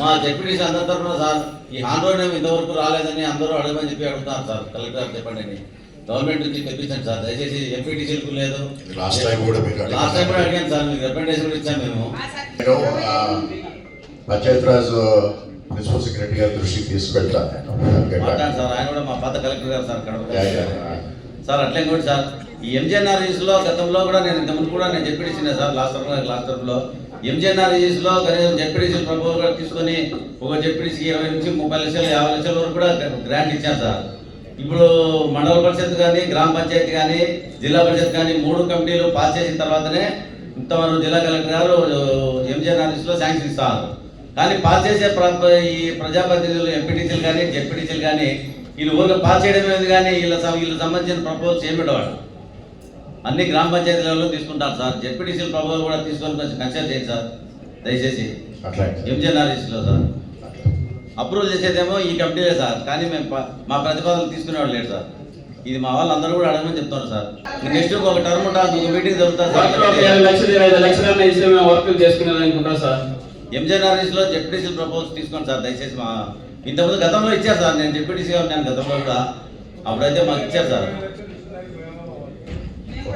మా డిప్యూటీస్ అందరి తరఫున సార్ ఈ ఆందోళన ఇంతవరకు రాలేదని అందరూ అడగమని చెప్పి అడుగుతున్నారు సార్. కలెక్టర్ చెప్పండి అని. గవర్నమెంట్ నుంచి తెప్పించండి సార్. దయచేసి ఎంపీటీసీలకు లేదు. లాస్ట్ టైం కూడా లాస్ట్ టైం కూడా. అడిగాను సార్. మీకు రికమెండేషన్ కూడా ఇచ్చాం మేము. నేను ఆ, పంచాయత్ రాజ్ ప్రిన్సిపల్ సెక్రటరీ గారి దృష్టికి తీసుకెళ్తాను. సార్. ఆయన కూడా మా పాత కలెక్టర్ గారు సార్. కడప. సార్ అట్లే కూడా సార్. ఈ ఎంజెఎన్ఆర్ఈస్లో గతంలో కూడా నేను ఇంతకుముందు కూడా నేను చెప్పిడిచ్చిన సార్ లాస్ట్ తరఫున లాస్ట్ తరఫులో లో కనీసం జెడ్పీడీసీ ప్రభుత్వం కూడా తీసుకొని ఒక జెడ్పీడీసీకి ఇరవై నుంచి ముప్పై లక్షలు యాభై లక్షల వరకు కూడా గ్రాంట్ ఇచ్చాను సార్. ఇప్పుడు మండల పరిషత్ కానీ గ్రామ పంచాయతీ కానీ జిల్లా పరిషత్ కానీ మూడు కమిటీలు పాస్ చేసిన తర్వాతనే ఇంతవరకు జిల్లా కలెక్టర్ గారు ఎంజెఎన్ఆర్ఈస్లో శాంక్షన్ ఇస్తారు. కానీ పాస్ చేసే ఈ ప్రజాప్రతినిధులు ఎంపీటీసీలు కానీ జెడ్పీటీసీలు కానీ వీళ్ళు ఊళ్ళో పాస్ చేయడం లేదు కానీ వీళ్ళ వీళ్ళకి సంబంధించిన ప్రపోజల్స్ ఏమి అన్ని గ్రామ పంచాయతీలలో తీసుకుంటారు సార్. జెడ్పీటీసీల ప్రపోజల్ కూడా తీసుకొని కొంచెం కన్సిడర్ చేయండి సార్. దయచేసి. అట్లా. ఎంజిఎన్ఆర్ఈసీలో సార్. అప్రూవల్ చేసేదేమో ఈ కమిటీలే సార్. కానీ మేము మా ప్రతిపాదనలు తీసుకునేవాడు లేడు సార్. ఇది మా వాళ్ళందరూ కూడా అడగమని చెప్తున్నారు సార్. నెక్స్ట్ ఒక టర్మ్ ఉంటుంది ఒక మీటింగ్ జరుగుతుంది మేము వర్క్ చేసుకునేది అనుకుంటాం సార్. జెడ్పీటీసీల తీసుకోండి సార్. దయచేసి మా ఇంతకుముందు గతంలో ఇచ్చారు సార్. నేను జెడ్పీటీసీగా ఉన్నాను గతంలో కూడా అప్పుడైతే మాకు ఇచ్చారు సార్.